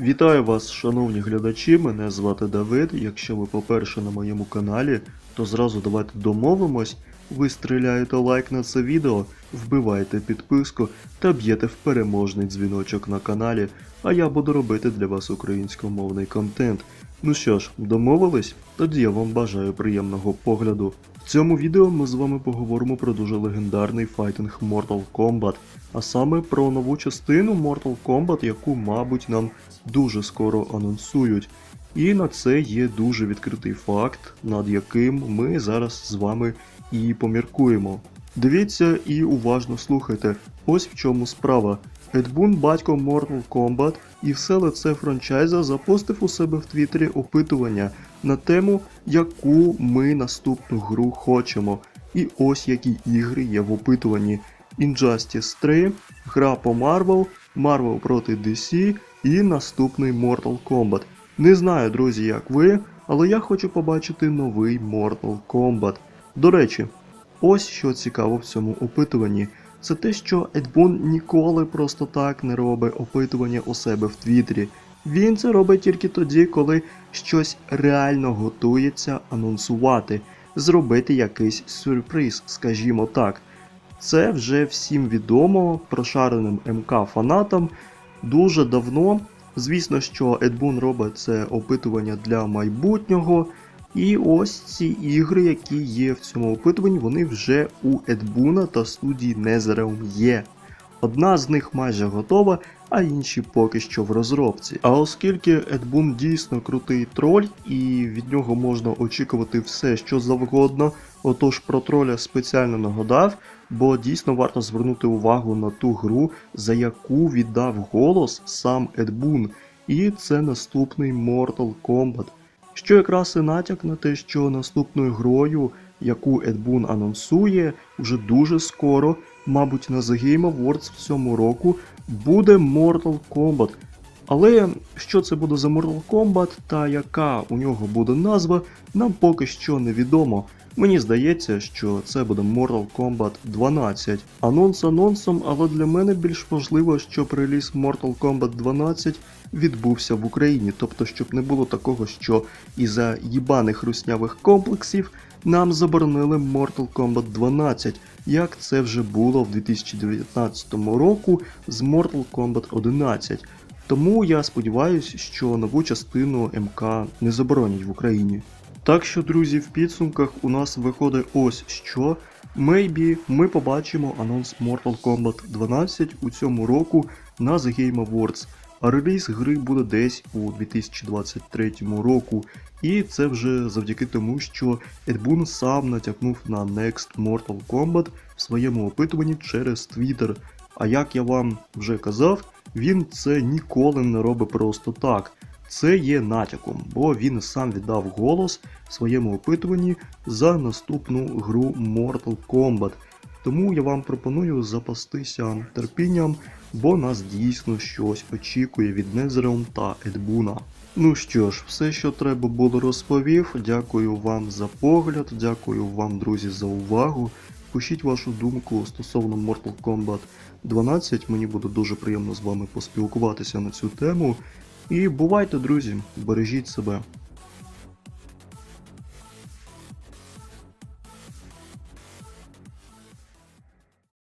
Вітаю вас, шановні глядачі. Мене звати Давид. Якщо ви по-перше, на моєму каналі, то зразу давайте домовимось. Ви стріляєте лайк на це відео, вбиваєте підписку та б'єте в переможний дзвіночок на каналі, а я буду робити для вас українськомовний контент. Ну що ж, домовились? Тоді я вам бажаю приємного погляду. В цьому відео ми з вами поговоримо про дуже легендарний файтинг Mortal Kombat, а саме про нову частину Mortal Kombat, яку, мабуть, нам дуже скоро анонсують. І на це є дуже відкритий факт, над яким ми зараз з вами і поміркуємо. Дивіться і уважно слухайте. Ось в чому справа. Едбун, батько Mortal Kombat і все лице франчайза запостив у себе в Твіттері опитування на тему, яку ми наступну гру хочемо. І ось які ігри є в опитуванні: Injustice 3, гра по Marvel, Marvel проти DC і наступний Mortal Kombat. Не знаю, друзі, як ви, але я хочу побачити новий Mortal Kombat. До речі, ось що цікаво в цьому опитуванні. Це те, що Едбун ніколи просто так не робить опитування у себе в Твіттері. Він це робить тільки тоді, коли щось реально готується анонсувати, зробити якийсь сюрприз, скажімо так. Це вже всім відомо прошареним МК фанатам дуже давно. Звісно, що Едбун робить це опитування для майбутнього. І ось ці ігри, які є в цьому опитуванні, вони вже у Едбуна та студії Netherrealm є. Одна з них майже готова, а інші поки що в розробці. А оскільки Едбун дійсно крутий троль, і від нього можна очікувати все, що завгодно, отож про троля спеціально нагадав, бо дійсно варто звернути увагу на ту гру, за яку віддав голос сам Едбун. І це наступний Mortal Kombat. Що якраз і натяк на те, що наступною грою, яку Едбун анонсує, вже дуже скоро, мабуть, на The Game Awards в цьому року, буде Mortal Kombat. Але що це буде за Mortal Kombat та яка у нього буде назва, нам поки що невідомо. Мені здається, що це буде Mortal Kombat 12. Анонс анонсом, але для мене більш важливо, щоб реліз Mortal Kombat 12 відбувся в Україні. Тобто, щоб не було такого, що із-за їбаних руснявих комплексів нам заборонили Mortal Kombat 12, як це вже було в 2019 року з Mortal Kombat 11. Тому я сподіваюся, що нову частину МК не заборонять в Україні. Так що, друзі, в підсумках у нас виходить ось що. Maybe ми побачимо анонс Mortal Kombat 12 у цьому року на The Game Awards. А реліз гри буде десь у 2023 року. І це вже завдяки тому, що Едбун сам натякнув на Next Mortal Kombat в своєму опитуванні через Twitter. А як я вам вже казав, він це ніколи не робить просто так. Це є натяком, бо він сам віддав голос в своєму опитуванні за наступну гру Mortal Kombat. Тому я вам пропоную запастися терпінням, бо нас дійсно щось очікує від Незером та Едбуна. Ну що ж, все, що треба було розповів. Дякую вам за погляд, дякую вам, друзі, за увагу. Пишіть вашу думку стосовно Mortal Kombat 12. Мені буде дуже приємно з вами поспілкуватися на цю тему. І бувайте, друзі, бережіть себе.